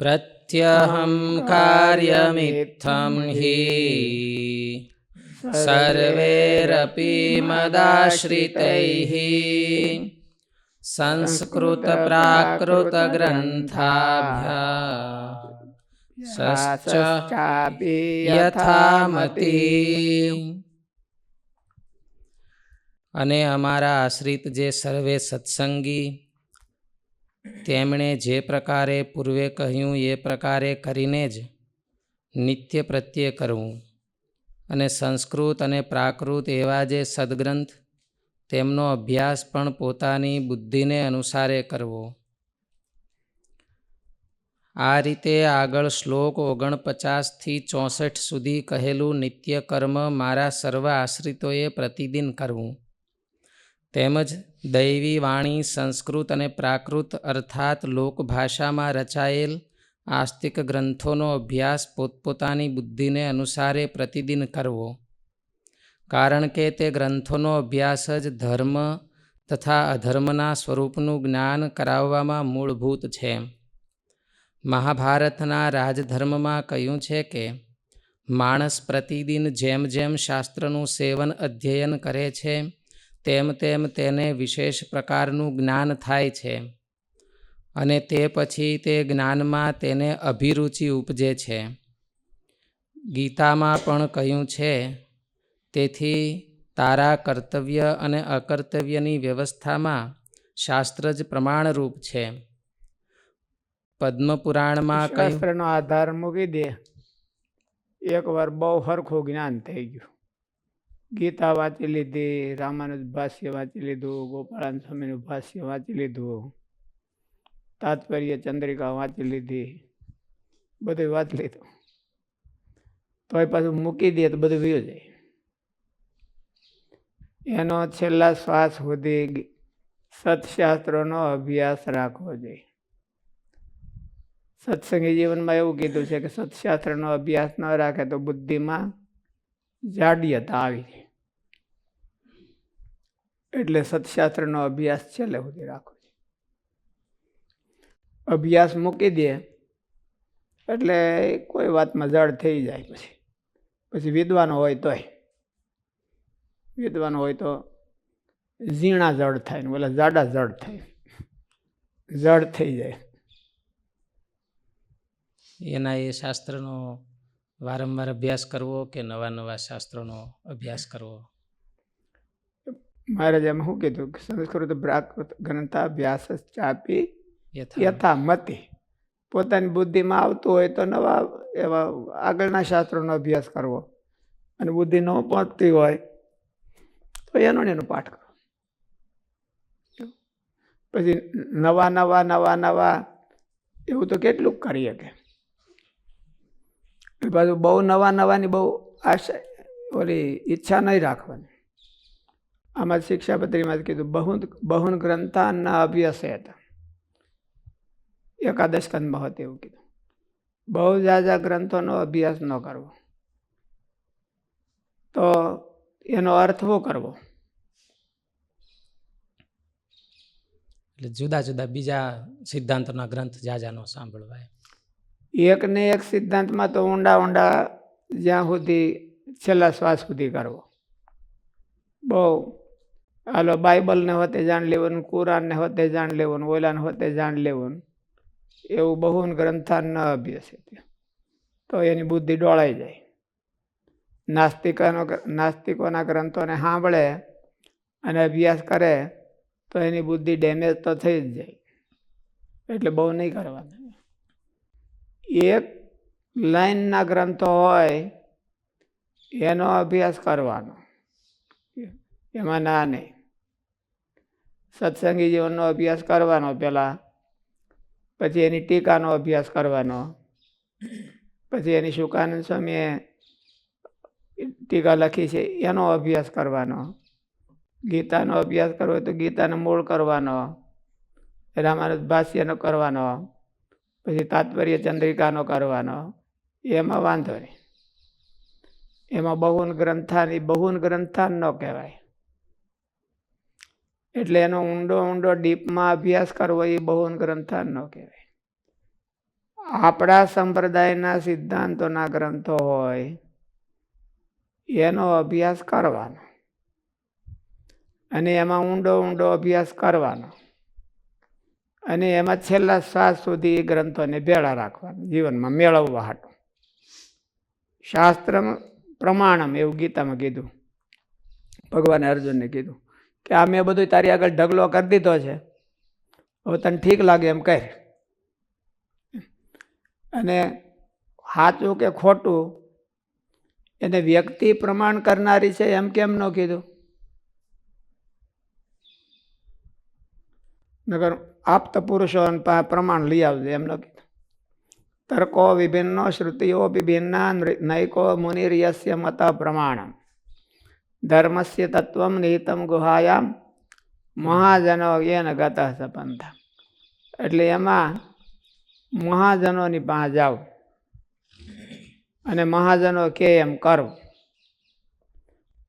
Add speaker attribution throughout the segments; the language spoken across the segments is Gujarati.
Speaker 1: प्रत्यहं कार्यमित्थं हि सर्वैरपि मदाश्रितैः संस्कृतप्राकृतग्रन्थाभ्या
Speaker 2: શાસ્ત્રાપી
Speaker 1: યથામતિ અને અમારા આશ્રિત જે સર્વે સત્સંગી તેમણે જે પ્રકારે પૂર્વે કહ્યું એ પ્રકારે કરીને જ નિત્ય પ્રત્યે કરવું. અને સંસ્કૃત અને પ્રાકૃત એવા જે સદગ્રંથ, તેમનો અભ્યાસ પણ પોતાની બુદ્ધિને અનુસારે કરવો. આ રીતે આગળ શ્લોક ઓગણપચાસથી ચોસઠ સુધી કહેલું નિત્ય કર્મ મારા સર્વ આશ્રિતોએ પ્રતિદિન કરવું. તેમજ દૈવી, વાણી, સંસ્કૃત અને પ્રાકૃત અર્થાત લોકભાષામાં રચાયેલ આસ્તિક ગ્રંથોનો અભ્યાસ પોતપોતાની બુદ્ધિને અનુસારે પ્રતિદિન કરવો. કારણ કે તે ગ્રંથોનો અભ્યાસ જ ધર્મ તથા અધર્મના સ્વરૂપનું જ્ઞાન કરાવવામાં મૂળભૂત છે. મહાભારતના રાજધર્મમાં કહ્યું છે કે, માણસ પ્રતિદિન જેમ જેમ શાસ્ત્રનું સેવન અધ્યયન કરે છે તેમ તેમ તેને વિશેષ પ્રકારનું જ્ઞાન થાય છે. અને તે પછી તે જ્ઞાનમાં તેને અભિરુચિ ઉપજે છે. ગીતામાં પણ કહ્યું છે, તેથી તારા કર્તવ્ય અને અકર્તવ્યની વ્યવસ્થામાં શાસ્ત્ર જ પ્રમાણરૂપ છે. પદ્મપુરાણમાં
Speaker 2: શાસ્ત્રનો આધાર મૂકી દે. એકવાર બહુ સરખું જ્ઞાન થઈ ગયું. ગીતા વાંચી લીધી, રામાનુજ ભાષ્ય વાંચી લીધું, ગોપાળાન સ્વામીનું ભાષ્ય વાંચી લીધું, તાત્પર્ય ચંદ્રિકા વાંચી લીધી બધું વાંચી લીધું. તોય પાછું મૂકી દે તો બધું વયું જાય. એનો છેલ્લા શ્વાસ સુધી સત્શાસ્ત્રોનો અભ્યાસ રાખવો જોઈએ. સત્સંગી જીવનમાં એવું કીધું છે કે સત્શાસ્ત્રનો અભ્યાસ ન રાખે તો બુદ્ધિમાં જાડિયતા આવી જાય. એટલે સત્શાસ્ત્રનો અભ્યાસ છેલ્લે સુધી જોઈએ અભ્યાસ મૂકી દે એટલે કોઈ વાતમાં જડ થઈ જાય પછી. પછી વિદ્વાનો હોય તોય. વિદ્વાનો હોય તો ઝીણા જડ થાય ને બોલે જાડા જડ થાય. જડ થઈ જાય.
Speaker 1: એના એ શાસ્ત્રનો વારંવાર અભ્યાસ કરવો કે નવા નવા શાસ્ત્રોનો અભ્યાસ કરવો?
Speaker 2: મહારાજે એમ શું કીધું કે સંસ્કૃત પ્રાકૃત ગ્રંથાભ્યાસ ચાપી
Speaker 1: યથા
Speaker 2: મતિ પોતાની બુદ્ધિમાં આવતું હોય તો નવા એવા આગળના શાસ્ત્રોનો અભ્યાસ કરવો. અને બુદ્ધિ ન પહોંચતી હોય તો એનો ને એનો પાઠ કરો. પછી નવા નવા નવા નવા એવું તો કેટલું કરી શકે. પાછું બહુ નવા નવાની બહુ આશા ઓલી ઈચ્છા નહીં રાખવાની. આમાં શિક્ષાપત્રીમાં જ કીધું બહુ બહુન ગ્રંથાના અભ્યાસ હતા. એકાદશ કંદમાં હતું એવું કીધું. બહુ જાજા ગ્રંથોનો અભ્યાસ ન કરવો. તો એનો અર્થ શું કરવો?
Speaker 1: એટલે જુદા જુદા બીજા સિદ્ધાંતોના ગ્રંથ જાજાનો સાંભળવાય.
Speaker 2: એકને એક સિદ્ધાંતમાં તો ઊંડા ઊંડા જ્યાં સુધી છેલ્લા શ્વાસ સુધી કરવો. બહુ હાલો, બાઇબલને હોતે જાણ લેવાનું, કુરાનને હોતે જાણ લેવાનું, ઓલાને હોતે જાણ લેવાનું. એવું બહુન ગ્રંથાન ન અભ્યસે તો એની બુદ્ધિ ડોળાઈ જાય. નાસ્તિકોનો નાસ્તિકોના ગ્રંથોને સાંભળે અને અભ્યાસ કરે, તો એની બુદ્ધિ ડેમેજ તો થઈ જ જાય. એટલે બહુ નહીં કરવાનું. એક લાઈનના ગ્રંથો હોય, એનો અભ્યાસ કરવાનો. એમાં ના નહીં. સત્સંગી જીવનનો અભ્યાસ કરવાનો પહેલાં, પછી એની ટીકાનો અભ્યાસ કરવાનો, પછી એની શુકાનંદ સ્વામીએ ટીકા લખી છે, એનો અભ્યાસ કરવાનો. ગીતાનો અભ્યાસ કરવો તો ગીતાનો મૂળ કરવાનો, રામાનુજ ભાષ્યનો કરવાનો, પછી તાત્પર્ય ચંદ્રિકાનો કરવાનો, એમાં વાંધો નહીં. એમાં બહુન ગ્રંથાની બહુન ગ્રંથાન ન કહેવાય. એટલે એનો ઊંડો ઊંડો ડીપમાં અભ્યાસ કરવો એ બહુન ગ્રંથાન ન કહેવાય. આપણા સંપ્રદાયના સિદ્ધાંતોના ગ્રંથો હોય, એનો અભ્યાસ કરવાનો. અને એમાં ઊંડો ઊંડો અભ્યાસ કરવાનો. અને એમાં છેલ્લા શ્વાસ સુધી એ ગ્રંથોને ભેળા રાખવાના, જીવનમાં મેળવવા હાટું. શાસ્ત્ર પ્રમાણમ એવું ગીતામાં કીધું. ભગવાને અર્જુનને કીધું કે આ મેં બધું તારી આગળ ઢગલો કરી દીધો છે. હવે તને ઠીક લાગે એમ કહે અને સાચું કે ખોટું, એને વ્યક્તિ પ્રમાણ કરનારી છે એમ કેમ ન કીધું? નગર આપત પુરુષો પ્રમાણ લઈ આવજે એમ ન કીધું. તર્કો વિભિન્નો શ્રુતિઓ વિભિન્ના નૈકો મુનિર્યસ્ય મત પ્રમાણમ. ધર્મસ્ય તત્વમ નિહિતમ ગુહાયામ મહાજનો એન ગત સપંથ એટલે એમાં મહાજનોની પાસે જાઓ અને મહાજનો કે એમ કરો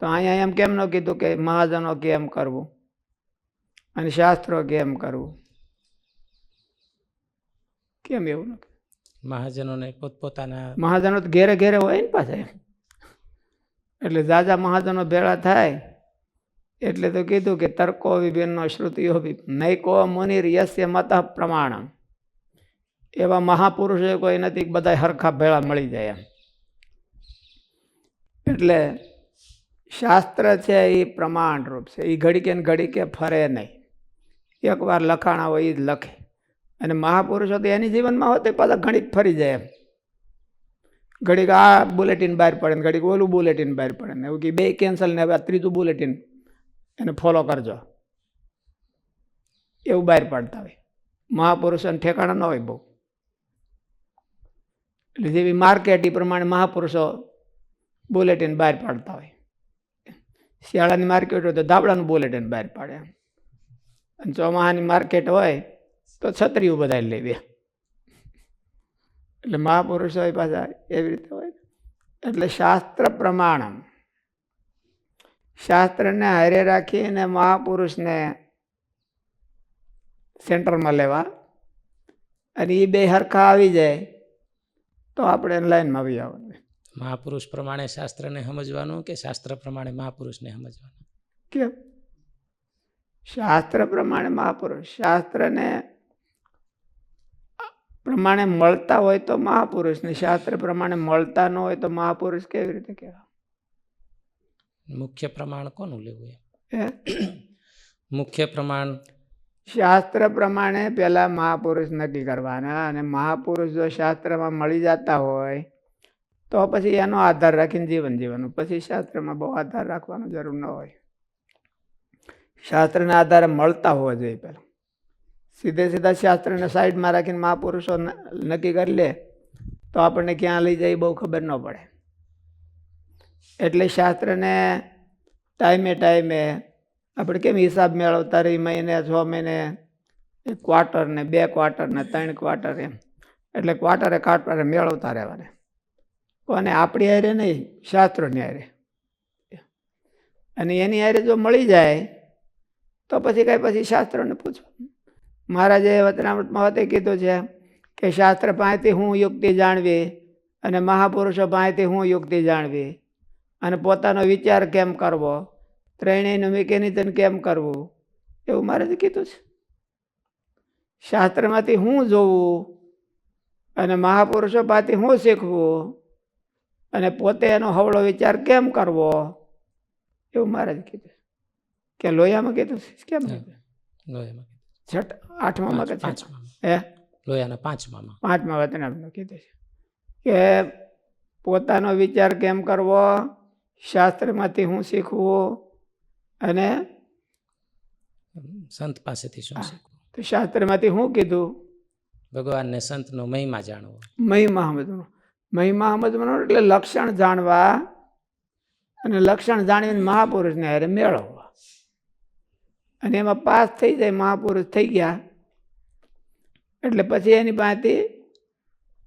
Speaker 2: તો અહીંયા એમ કેમ ન કીધું કે મહાજનો કે એમ કરવું અને શાસ્ત્રો કે એમ કરવું કેમ એવું ન?
Speaker 1: મહાજનોને પોતપોતાના
Speaker 2: મહાજનો તો ઘેરે ઘેરે હોય ને પાછા એટલે દાદા મહાજનો ભેળા થાય, એટલે તો કીધું કે તર્કો વિભિન્નો શ્રુતિઓ નૈકો મુનિર યસ્ય મત પ્રમાણ એવા મહાપુરુષો કોઈ નથી બધા હરખા ભેળા મળી જાય એટલે શાસ્ત્ર છે એ પ્રમાણરૂપ છે. એ ઘડીકે ને ઘડીકે ફરે નહીં. એકવાર લખાણા હોય એ જ લખે. અને મહાપુરુષો તો એની જીવનમાં હોતે પાછા ઘડીક ફરી જાય એમ. ઘડીક આ બુલેટિન બહાર પડે ને ઘડીક ઓલું બુલેટિન બહાર પડે ને એવું કે બે કેન્સલ ને હવે આ ત્રીજું બુલેટિન એને ફોલો કરજો. એવું બહાર પાડતા હોય. મહાપુરુષોને ઠેકાણા ન હોય બહુ. એટલે જેવી માર્કેટ એ પ્રમાણે મહાપુરુષો બુલેટિન બહાર પાડતા હોય. શિયાળાની માર્કેટ હોય તો ધાબળાનું બુલેટિન બહાર પાડે. અને ચોમાહાની માર્કેટ હોય તો છત્રીઓ બધા લેવી એટલે મહાપુરુષો એ પાછા એવી રીતે હોય. એટલે શાસ્ત્ર પ્રમાણમ. શાસ્ત્રને હારે રાખીને મહાપુરુષને સેન્ટરમાં લેવા. અને એ બે હરખા આવી જાય તો આપણે લાઈનમાં આવી આવવાનું.
Speaker 1: મહાપુરુષ પ્રમાણે શાસ્ત્રને સમજવાનું કે શાસ્ત્ર પ્રમાણે મહાપુરુષને સમજવાનું?
Speaker 2: કેમ? શાસ્ત્ર પ્રમાણે મહાપુરુષ. શાસ્ત્રને પ્રમાણે મળતા હોય તો મહાપુરુષ ને શાસ્ત્ર પ્રમાણે મળતા ન હોય તો મહાપુરુષ કેવી રીતે કહેવા
Speaker 1: મુખ્ય પ્રમાણ કોનું લેવું
Speaker 2: એ
Speaker 1: મુખ્ય પ્રમાણ
Speaker 2: શાસ્ત્ર પ્રમાણે પહેલા મહાપુરુષ નક્કી કરવાના અને મહાપુરુષ જો શાસ્ત્રમાં મળી જતા હોય તો પછી એનો આધાર રાખીને જીવન જીવવાનું. પછી શાસ્ત્રમાં બહુ આધાર રાખવાનો જરૂર ન હોય. શાસ્ત્રના આધારે મળતા હોવા જોઈએ પહેલાં સીધે સીધા શાસ્ત્રને સાઈડમાં રાખીને મહાપુરુષો નક્કી કરી લે, તો આપણને ક્યાં લઈ જાય બહુ ખબર ન પડે. એટલે શાસ્ત્રને ટાઈમે ટાઈમે આપણે કેમ હિસાબ મેળવતા રહી મહિને, છ મહિને? ક્વાર્ટર ને બે ક્વાર્ટર ને ત્રણ ક્વાર્ટર એમ. એટલે ક્વાર્ટરે ક્વાર્ટરે મેળવતા રહેવાને. કોને આપણી હારે નહીં, શાસ્ત્રોની હારે. અને એની હારે જો મળી જાય, તો પછી કાંઈ પછી શાસ્ત્રોને પૂછવાનું. મહારાજે વચનામૃતમાં વતે કીધું છે કે શાસ્ત્ર પાસેથી હું યુક્તિ જાણવી અને મહાપુરુષો પાસેથી હું યુક્તિ જાણવી અને પોતાનો વિચાર કેમ કરવો? ત્રણેયનું મિકેનિઝમ કેમ કરવું? એવું મહારાજે કીધું છે. શાસ્ત્રમાંથી હું જોવું અને મહાપુરુષો પાસેથી હું શીખવું અને પોતે એનો હવળો વિચાર કેમ કરવો? એવું મહારાજ કીધું કે લોહિયામાં કીધું કેમ? કીધું છઠ આઠમામાં કે?
Speaker 1: પાંચમામાં.
Speaker 2: હે?
Speaker 1: લોયાના પાંચમામાં.
Speaker 2: પાંચમા વતનામનું કીધું છે. કે પોતાનો વિચાર કેમ કરવો? શાસ્ત્રમાંથી હું શીખવું? અને
Speaker 1: સંત પાસેથી શું શીખવું?
Speaker 2: તો શાસ્ત્રમાંથી હું કીધું?
Speaker 1: ભગવાનને સંતનો મહિમા જાણવો.
Speaker 2: મહિમા સમજવાનું મહિમા સમજવાનું એટલે લક્ષણ જાણવા. અને લક્ષણ જાણીને મહાપુરુષને હારે મેળવવા અને એમાં પાસ થઈ જાય મહાપુરુષ થઈ ગયા. એટલે પછી એની પાસેથી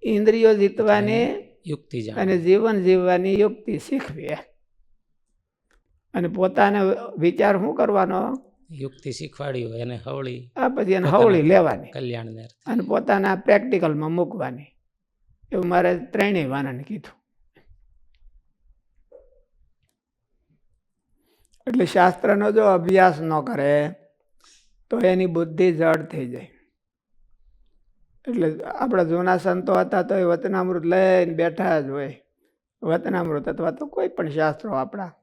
Speaker 2: ઇન્દ્રિયો જીતવાની
Speaker 1: યુક્તિ
Speaker 2: અને જીવન જીવવાની યુક્તિ શીખવી અને પોતાને વિચાર શું કરવાનો?
Speaker 1: યુક્તિ શીખવાડી હોય એને હવળી
Speaker 2: આ પછી એને હવળી લેવાની.
Speaker 1: કલ્યાણને અર્થે.
Speaker 2: અને પોતાના પ્રેક્ટિકલમાં મૂકવાની. એવું મારે ત્રણેય વાનાને કીધું. એટલે શાસ્ત્રનો જો અભ્યાસ ન કરે, તો એની બુદ્ધિ જડ થઈ જાય. એટલે આપણા જૂના સંતો હતા તો એ વતનામૃત લઈને બેઠા જ હોય. વતનામૃત અથવા તો કોઈ પણ શાસ્ત્રો આપણા.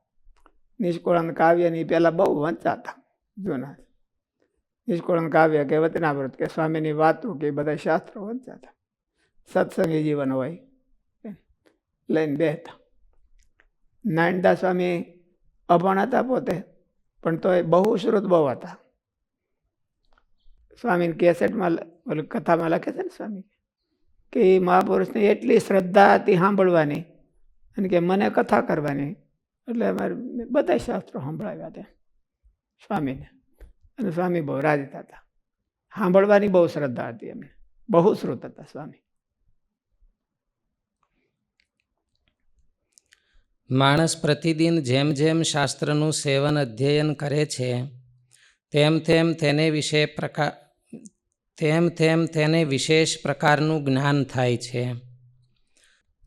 Speaker 2: નિષ્કુળન કાવ્યની પહેલાં બહુ વંચાતા જૂના. નિષ્કુળન કાવ્ય કે વતનામૃત કે સ્વામીની વાતો કે બધા શાસ્ત્રો વંચાતા સત્સંગી જીવન હોય. લઈને બેહતા. નાનદા સ્વામી અભણ હતા પોતે, પણ તો એ બહુ શ્રુત બહુ હતા સ્વામીની કેસેટમાં ઓલું કથામાં લખે છે ને સ્વામી, કે એ મહાપુરુષને એટલી શ્રદ્ધા હતી સાંભળવાની અને કે મને કથા કરવાની. એટલે અમારે બધા શાસ્ત્રો સાંભળાવ્યા ત્યાં સ્વામીને. અને સ્વામી બહુ રાજીતા હતા સાંભળવાની બહુ શ્રદ્ધા હતી એમને. બહુ શ્રુત હતા સ્વામી.
Speaker 1: માણસ પ્રતિદિન જેમ જેમ શાસ્ત્રનું સેવન અધ્યયન કરે છે તેમ તેમ તેને વિશે પ્રકાર તેમ તેમ તેને વિશેષ પ્રકારનું જ્ઞાન થાય છે.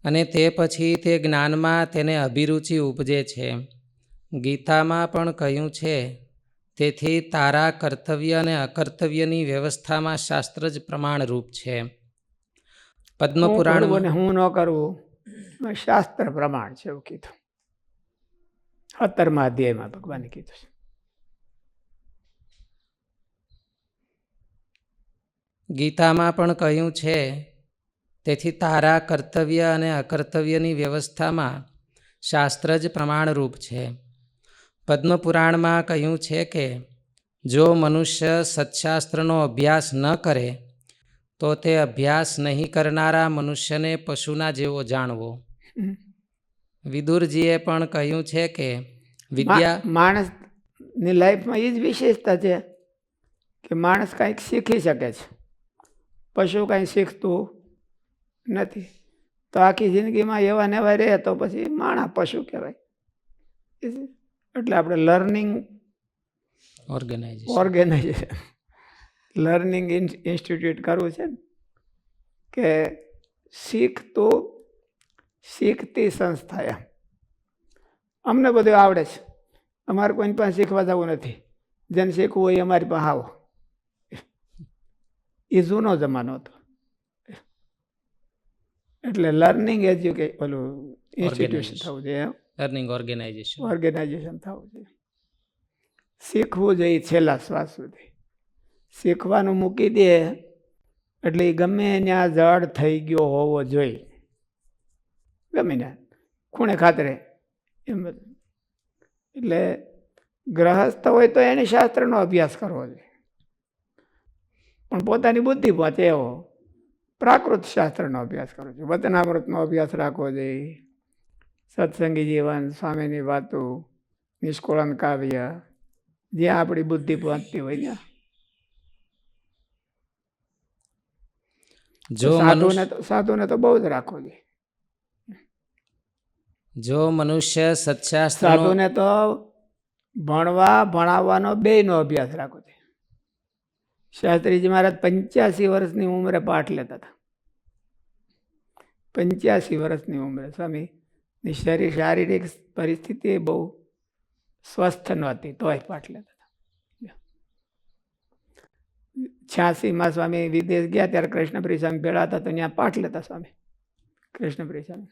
Speaker 1: અને તે પછી તે જ્ઞાનમાં તેને અભિરુચિ ઉપજે છે. ગીતામાં પણ કહ્યું છે તેથી તારા કર્તવ્ય અને અકર્તવ્યની વ્યવસ્થામાં શાસ્ત્ર જ પ્રમાણરૂપ છે.
Speaker 2: ને હું ન કરવું શાસ્ત્ર પ્રમાણ છે એવું કીધું. સત્તરમા અધ્યાયમાં ભગવાને કીધું છે.
Speaker 1: ગીતામાં પણ કહ્યું છે, તેથી તારા કર્તવ્ય અને અકર્તવ્યની વ્યવસ્થામાં શાસ્ત્ર જ પ્રમાણરૂપ છે. પદ્મપુરાણમાં કહ્યું છે કે, જો મનુષ્ય સત્શાસ્ત્રનો અભ્યાસ ન કરે, તો તે અભ્યાસ નહીં કરનારા મનુષ્યને પશુના જેવો જાણવો. વિદુરજીએ પણ કહ્યું છે કે વિદ્યા
Speaker 2: માણસની લાઈફમાં એ જ વિશેષતા છે કે માણસ કાંઈક શીખી શકે છે. પશુ કાંઈ શીખતું નથી. તો આખી જિંદગીમાં એવા ને એવા રહે તો પછી માણા પશુ કહેવાય. એટલે આપણે learning
Speaker 1: organisation.
Speaker 2: Organisation. Learning institute કરવું છે ને કે શીખતું શીખતી સંસ્થા એમ અમને બધું આવડે છે. અમારે કોઈની પાસે શીખવા જવું નથી. જેને શીખવું હોય એ અમારી પાસે આવો. એ જૂનો જમાનો હતો. એટલે લર્નિંગ એજ્યુકે ઓલું ઇન્સ્ટિટ્યુશન થવું જોઈએ
Speaker 1: લર્નિંગ ઓર્ગેનાઇઝેશન
Speaker 2: ઓર્ગેનાઇઝેશન થવું જોઈએ. શીખવું જોઈએ છેલ્લા શ્વાસ સુધી. શીખવાનું મૂકી દે એટલે એ ગમે ત્યાં જડ થઈ ગયો હોવો જોઈએ. ગમે ત્યાં ખૂણે ખાતરે એમ બધું. એટલે ગ્રહસ્થ હોય તો એને શાસ્ત્રનો અભ્યાસ કરવો જોઈએ. પણ પોતાની બુદ્ધિ પહોંચે એવો પ્રાકૃત શાસ્ત્રનો અભ્યાસ કરવો જોઈએ. વતનામૃતનો અભ્યાસ રાખવો જોઈએ. સત્સંગી જીવન સ્વામીની વાતો નિષ્કુળન કાવ્ય જ્યાં આપણી બુદ્ધિ પહોંચતી હોય ત્યાં.
Speaker 1: જો
Speaker 2: સાધુને તો સાધુને તો બહુ જ રાખવો જોઈએ.
Speaker 1: જો મનુષ્ય સત્શાસ્ત્ર
Speaker 2: સાધુને તો ભણવા, ભણાવવાનો બેયનો અભ્યાસ રાખો છે. શાસ્ત્રીજી મહારાજ પંચ્યાસી વર્ષની ઉંમરે પાઠ લેતા હતા. પંચ્યાસી વર્ષની ઉંમરે, સ્વામી શરીર શારીરિક પરિસ્થિતિ બહુ સ્વસ્થ નહોતી, તોય પાઠ લેતા હતા. છ્યાસીમાં સ્વામી વિદેશ ગયા, ત્યારે કૃષ્ણપ્રિય સ્વામી ભેળા હતા, તો ત્યાં પાઠ લેતા સ્વામી. કૃષ્ણપ્રિય સ્વામી.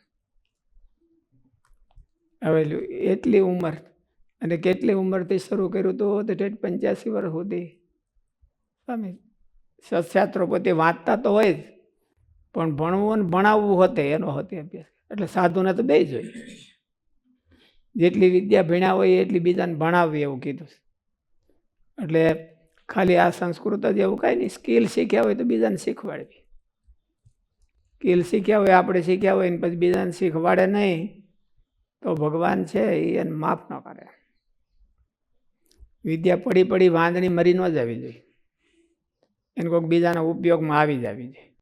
Speaker 2: હવે લ્યો, એટલી ઉંમર. અને કેટલી ઉંમરથી શરૂ કર્યું તો ઠેઠ પંચ્યાસી વર્ષ સુધી. સ્વામી સત્શાસ્ત્રો પોતે વાંચતા તો હોય જ પણ ભણવું ને ભણાવવું હોતે એનો હોતે અભ્યાસ. એટલે સાધુને તો બે જ હોય જેટલી વિદ્યા ભણ્યા હોય એટલી બીજાને ભણાવવી એવું કીધું એટલે ખાલી આ સંસ્કૃત જ એવું કાંઈ નહીં સ્કિલ શીખ્યા હોય તો બીજાને શીખવાડવી. સ્કિલ શીખ્યા હોય આપણે શીખ્યા હોય ને પછી બીજાને શીખવાડે નહીં તો ભગવાન છે એ એને માફ ન કરે. વિદ્યા પડી પડી વાંદણી મરી ન જવી જોઈએ. એને કોઈક બીજાના ઉપયોગમાં આવી જવી જોઈએ.